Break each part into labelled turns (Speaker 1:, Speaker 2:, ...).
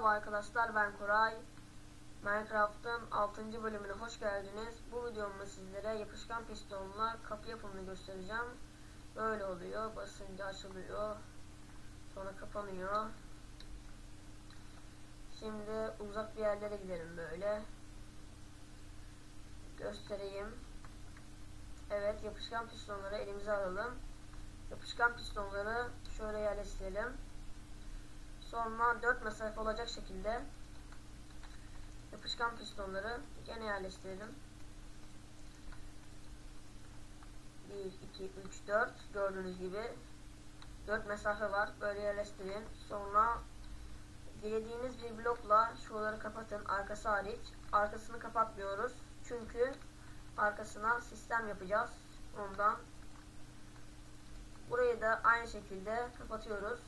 Speaker 1: Merhaba arkadaşlar ben Koray. Minecraft'ın 6. bölümüne hoş geldiniz. Bu videomda sizlere yapışkan pistonla kapı yapımını göstereceğim. Böyle oluyor. Basınca açılıyor. Sonra kapanıyor. Şimdi uzak bir yerlere gidelim böyle. Göstereyim. Evet yapışkan pistonları elimize alalım. Yapışkan pistonları şöyle. Sonra 4 mesafe olacak şekilde yapışkan pistonları gene yerleştirelim. 1, 2, 3, 4 gördüğünüz gibi 4 mesafe var. Böyle yerleştirin. Sonra dilediğiniz bir blokla şuraları kapatın. Arkası hariç. Arkasını kapatmıyoruz. Çünkü arkasına sistem yapacağız. Ondan burayı da aynı şekilde kapatıyoruz.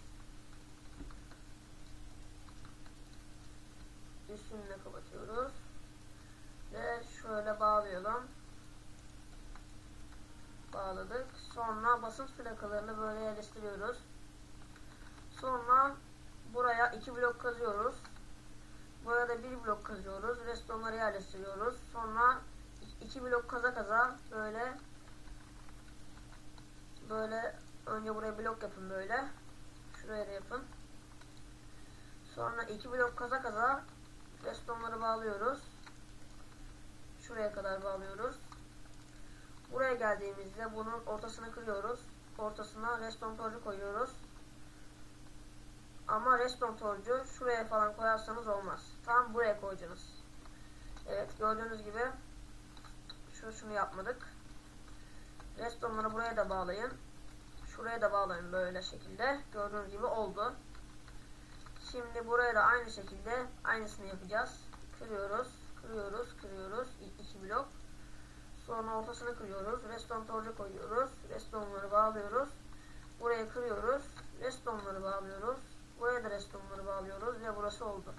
Speaker 1: Üstünü kapatıyoruz. Ve şöyle bağlayalım. Bağladık. Sonra basınç plakalarını böyle yerleştiriyoruz. Sonra buraya iki blok kazıyoruz. Buraya da bir blok kazıyoruz. Restonları yerleştiriyoruz. Sonra iki blok kaza kaza böyle böyle önce buraya blok yapın böyle. Şuraya da yapın. Sonra iki blok kaza kaza Restonları bağlıyoruz. Şuraya kadar bağlıyoruz. Buraya geldiğimizde bunun ortasını kırıyoruz. Ortasına reston torcu koyuyoruz. Ama reston torcu şuraya falan koyarsanız olmaz. Tam buraya koyacaksınız. Evet gördüğünüz gibi şu şunu yapmadık. Restonları buraya da bağlayın. Şuraya da bağlayın böyle şekilde. Gördüğünüz gibi oldu. Şimdi buraya da aynı şekilde aynısını yapacağız. Kırıyoruz, kırıyoruz, kırıyoruz. iki blok. Sonra ortasını kırıyoruz. Reston torcu koyuyoruz. Restonları bağlıyoruz. Buraya kırıyoruz. Restonları bağlıyoruz. Buraya da restonları bağlıyoruz ve burası oldu.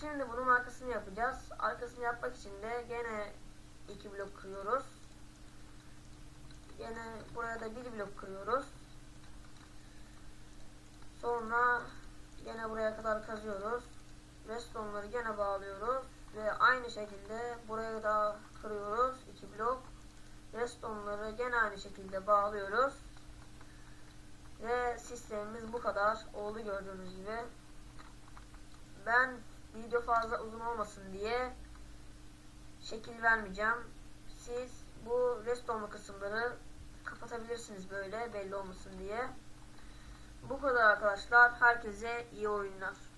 Speaker 1: Şimdi bunun arkasını yapacağız. Arkasını yapmak için de gene iki blok kırıyoruz. Gene buraya da bir blok kırıyoruz. Sonra Gene buraya kadar kazıyoruz. Restonları gene bağlıyoruz. Ve aynı şekilde buraya da kırıyoruz. iki blok. Restonları gene aynı şekilde bağlıyoruz. Ve sistemimiz bu kadar. Oldu gördüğünüz gibi. Ben video fazla uzun olmasın diye şekil vermeyeceğim. Siz bu restonlu kısımları kapatabilirsiniz böyle belli olmasın diye. Bu kadar arkadaşlar. Herkese iyi oyunlar.